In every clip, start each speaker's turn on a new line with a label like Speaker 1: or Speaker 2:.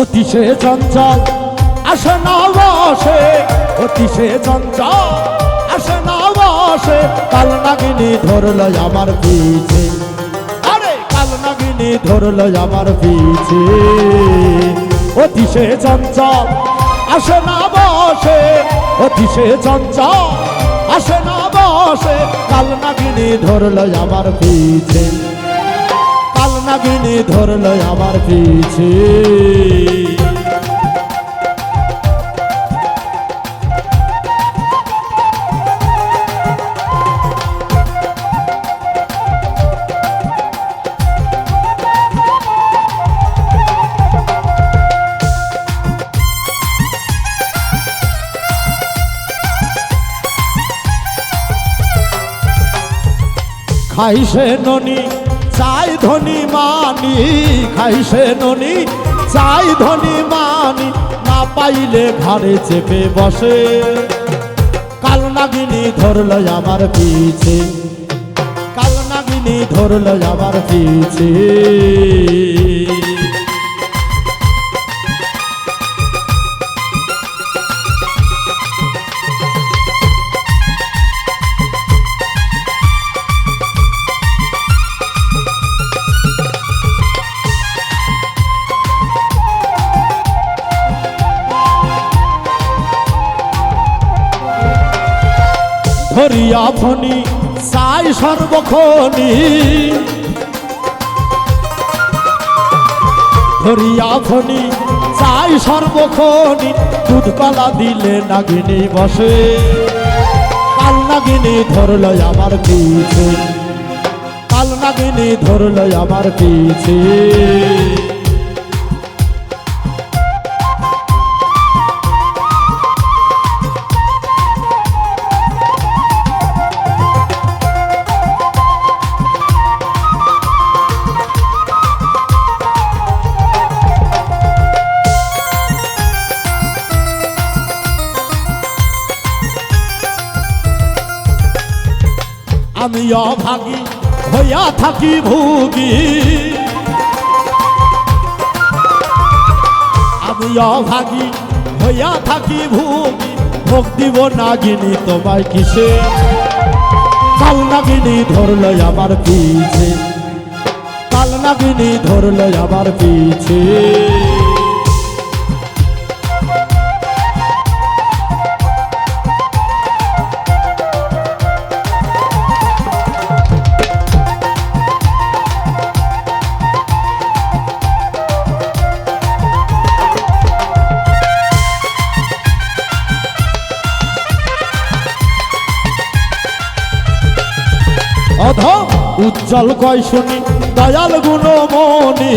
Speaker 1: অতিশে চঞ্চল আসে না বসে অতিশে চঞ্চল আসে না বসে কাল নাগিনী ধরল আমার পিছে। আরে, কাল নাগিনী ধরল আমার পিছে। অতিশে চঞ্চল আসে না বসে অতিশে চঞ্চল আসে না বসে কাল নাগিনী ধরল আমার পিছে। নাগিনী ধরল আমার পিছে। খাইছে ননি চাই ধনী মানি খাইছে ননি। চাই ধনী মানি, না পাইলে ঘরে চেপে বসে। কাল নাগিনী ধরল আমার পিছে। কাল নাগিনী ধরল আমার পিছে। ধরিয়া ফণি চাই সর্বক্ষণি ধরিয়া ফণি চাই সর্বক্ষণি দুধ কলা দিলে নাগিনী বসে। কাল নাগিনী ধরল আমার পিছে। কাল নাগিনী ধরল আমার পিছে। আমি অভাগী হইয়া থাকি ভুগি। আমি অভাগী হইয়া থাকি ভুগি। ভোগ দিব নাগিনী তোমায় কিসে? কাল নাগিনী ধরল আমার পিছে। কাল নাগিনী ধরল আমার পিছে। অধম উজ্জ্বল কয় শুনি, দয়াল গুণমণি।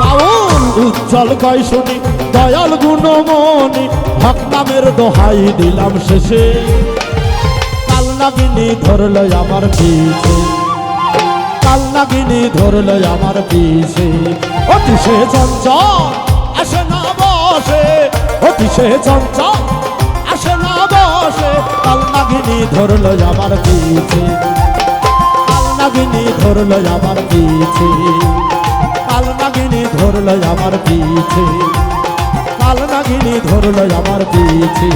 Speaker 1: বাউল উজ্জ্বল কয় শুনি, দয়াল গুণমণি। হক নামের দোহাই দিলাম শেষে। কাল নাগিনী ধরল আমার পিছে। কাল নাগিনী ধরল আমার পিছে। অতিশে চঞ্চল, আসে না বসে। অতিশে চঞ্চল আসে না বসে কাল নাগিনী ধরল আমার পিছে। পাল নাগিনী ধরল আমার পিছে। পাল নাগিনী ধরল আমার পিছে। পাল নাগিনী ধরল আমার পিছে।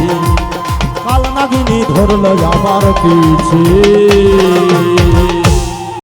Speaker 1: পাল নাগিনী ধরল আমার পিছে।